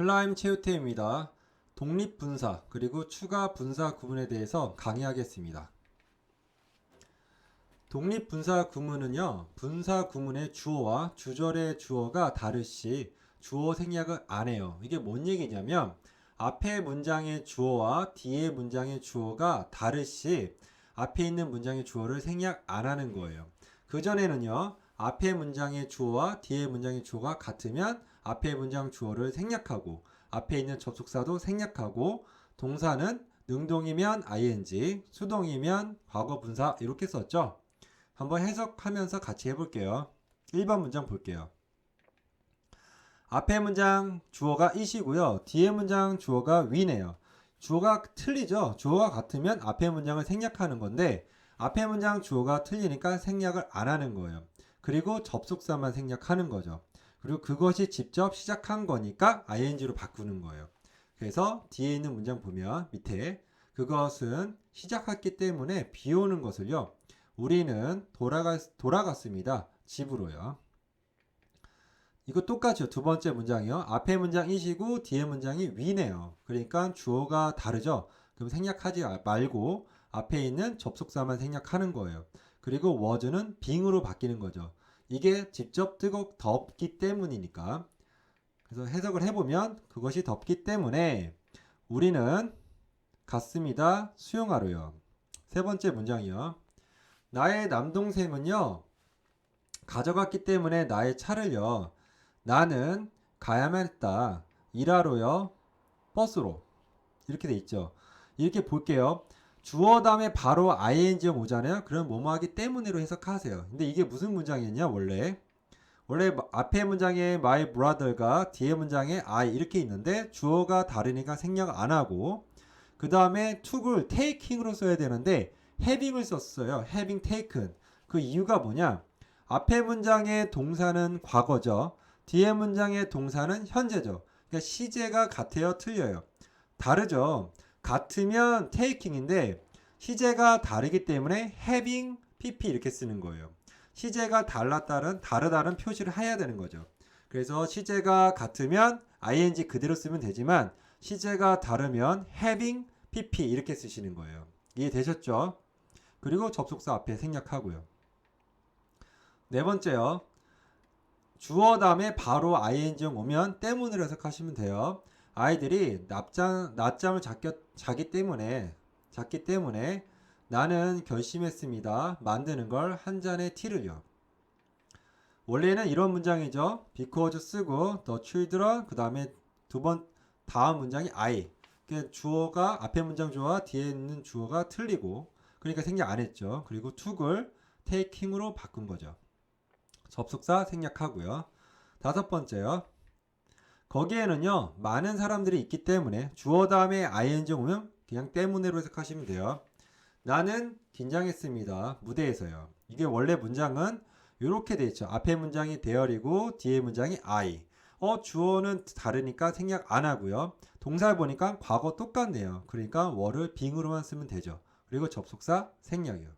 클라임 최우태입니다. 독립 분사 그리고 추가 분사 구문에 대해서 강의하겠습니다. 독립 분사 구문은요, 분사 구문의 주어와 주절의 주어가 다르시 주어 생략을 안 해요. 이게 뭔 얘기냐면 앞에 문장의 주어와 뒤에 문장의 주어가 다르시 앞에 있는 문장의 주어를 생략 안 하는 거예요. 그 전에는요, 앞에 문장의 주어와 뒤에 문장의 주어가 같으면 앞에 문장 주어를 생략하고 앞에 있는 접속사도 생략하고 동사는 능동이면 ing, 수동이면 과거 분사 이렇게 썼죠. 한번 해석하면서 같이 해볼게요. 1번 문장 볼게요. 앞에 문장 주어가 이시고요. 뒤에 문장 주어가 위네요. 주어가 틀리죠. 주어가 같으면 앞에 문장을 생략하는 건데 앞에 문장 주어가 틀리니까 생략을 안 하는 거예요. 그리고 접속사만 생략하는 거죠. 그리고 그것이 직접 시작한 거니까 ing로 바꾸는 거예요. 그래서 뒤에 있는 문장 보면 밑에 그것은 시작했기 때문에 비 오는 것을요. 우리는 돌아갔, 돌아갔습니다. 집으로요. 이거 똑같죠. 두 번째 문장이요. 앞에 문장 이시고 뒤에 문장이 위네요. 그러니까 주어가 다르죠. 그럼 생략하지 말고 앞에 있는 접속사만 생략하는 거예요. 그리고 was는 being으로 바뀌는 거죠. 이게 직접 뜨겁 덥기 때문이니까. 그래서 해석을 해보면 그것이 덥기 때문에 우리는 갔습니다. 수영하러요. 세 번째 문장이요. 나의 남동생은요. 가져갔기 때문에 나의 차를요. 나는 가야만 했다. 일하러요. 버스로. 이렇게 돼 있죠. 이렇게 볼게요. 주어 다음에 바로 ing 오잖아요. 그럼 뭐뭐 하기 때문에로 해석하세요. 근데 이게 무슨 문장이었냐 원래? 원래 앞에 문장에 my brother가 뒤에 문장에 I 이렇게 있는데 주어가 다르니까 생략 안 하고 그 다음에 took을 taking으로 써야 되는데 having을 썼어요. having taken. 그 이유가 뭐냐? 앞에 문장의 동사는 과거죠. 뒤에 문장의 동사는 현재죠. 그러니까 시제가 같아요, 틀려요. 다르죠. 같으면 taking인데 시제가 다르기 때문에 having pp 이렇게 쓰는 거예요. 시제가 달랐다는 다르다는 표시를 해야 되는 거죠. 그래서 시제가 같으면 ing 그대로 쓰면 되지만 시제가 다르면 having pp 이렇게 쓰시는 거예요. 이해되셨죠? 그리고 접속사 앞에 생략하고요. 네 번째요. 주어 다음에 바로 ing 오면 때문으로 해석하시면 돼요. 아이들이 낮잠, 낮잠을 자기, 자기 때문에 잤기 때문에 나는 결심했습니다. 만드는 걸 한 잔의 티를요. 원래는 이런 문장이죠. because 쓰고 the children 그 다음에 두 번 다음 문장이 I. 그러니까 주어가 앞에 문장 주어와 뒤에 있는 주어가 틀리고 그러니까 생략 안 했죠. 그리고 took을 taking으로 바꾼 거죠. 접속사 생략하고요. 다섯 번째요. 거기에는요, 많은 사람들이 있기 때문에 주어 다음에 ing 오면 그냥 때문에로 해석하시면 돼요. 나는 긴장했습니다. 무대에서요. 이게 원래 문장은 이렇게 돼 있죠. 앞에 문장이 대열이고 뒤에 문장이 I. 어, 주어는 다르니까 생략 안 하고요. 동사를 보니까 과거 똑같네요. 그러니까 월을 빙으로만 쓰면 되죠. 그리고 접속사 생략이요.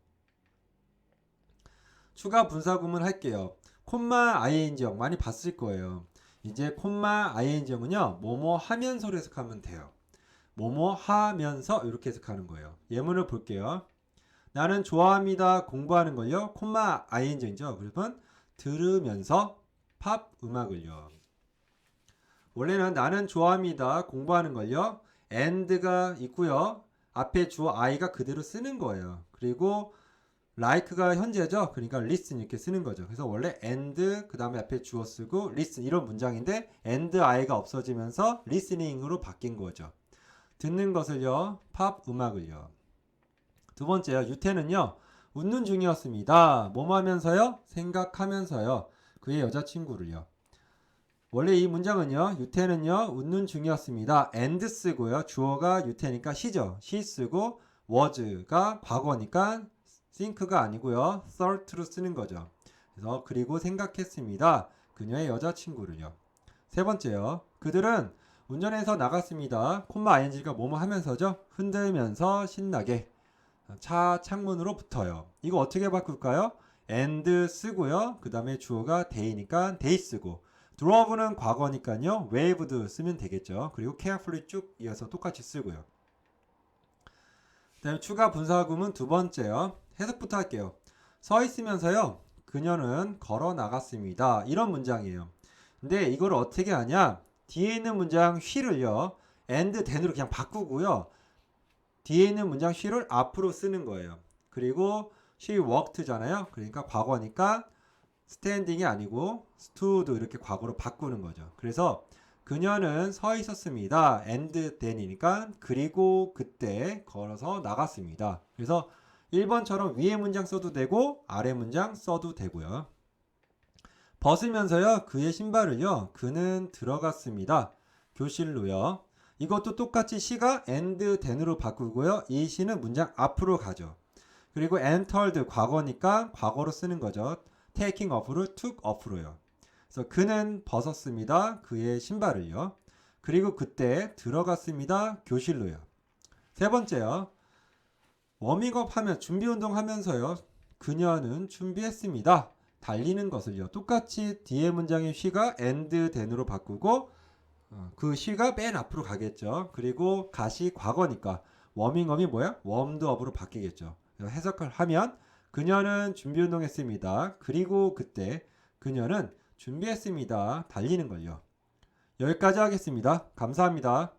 추가 분사 구문 할게요. 콤마 ing형 많이 봤을 거예요. 이제 콤마 ing형은요. 뭐뭐 하면서로 해석하면 돼요. 뭐뭐 하면서 이렇게 해석하는 거예요. 예문을 볼게요. 나는 좋아합니다. 공부하는 걸요. 콤마 ing죠. 그러면 들으면서 팝 음악을요. 원래는 나는 좋아합니다. 공부하는 걸요. and가 있고요. 앞에 주어 i가 그대로 쓰는 거예요. 그리고 like가 현재죠. 그러니까 listen 이렇게 쓰는 거죠. 그래서 원래 and 그 다음에 앞에 주어 쓰고 listen 이런 문장인데 and i가 없어지면서 listening으로 바뀐 거죠. 듣는 것을요. 팝 음악을요. 두 번째요. 유태는요. 웃는 중이었습니다. 뭐뭐 하면서요? 생각하면서요. 그의 여자친구를요. 원래 이 문장은요. 유태는요. 웃는 중이었습니다. and 쓰고요. 주어가 유태니까 시죠. 시 쓰고 was가 과거니까 think가 아니고요. thought로 쓰는 거죠. 그래서 그리고 생각했습니다. 그녀의 여자친구를요. 세 번째요. 그들은 운전해서 나갔습니다. 콤마 ing가 뭐뭐 하면서죠? 흔들면서 신나게 차 창문으로 붙어요. 이거 어떻게 바꿀까요? and 쓰고요. 그 다음에 주어가 they니까 they 쓰고 drove는 과거니까요. waved 쓰면 되겠죠. 그리고 carefully 쭉 이어서 똑같이 쓰고요. 그다음에 추가 분사구문 두 번째요. 해석부터 할게요. 서 있으면서요. 그녀는 걸어 나갔습니다. 이런 문장이에요. 근데 이걸 어떻게 하냐? 뒤에 있는 문장 she를요. and then으로 그냥 바꾸고요. 뒤에 있는 문장 she를 앞으로 쓰는 거예요. 그리고 she walked잖아요. 그러니까 과거니까 standing이 아니고 stood 이렇게 과거로 바꾸는 거죠. 그래서 그녀는 서 있었습니다. and then이니까 그리고 그때 걸어서 나갔습니다. 그래서 1번처럼 위에 문장 써도 되고 아래 문장 써도 되고요. 벗으면서요. 그의 신발을요. 그는 들어갔습니다. 교실로요. 이것도 똑같이 시가 and then으로 바꾸고요. 이 시는 문장 앞으로 가죠. 그리고 entered 과거니까 과거로 쓰는 거죠. taking off를 took off로요. 그래서 그는 벗었습니다. 그의 신발을요. 그리고 그때 들어갔습니다. 교실로요. 세 번째요. 워밍업 하면 준비 운동 하면서요. 그녀는 준비했습니다. 달리는 것을요. 똑같이 뒤에 문장의 쉬가 and then으로 바꾸고 어, 그 쉬가 맨 앞으로 가겠죠. 그리고 가시 과거니까 워밍업이 뭐야? 웜드업으로 바뀌겠죠. 해석을 하면 그녀는 준비 운동했습니다. 그리고 그때 그녀는 준비했습니다. 달리는 걸요. 여기까지 하겠습니다. 감사합니다.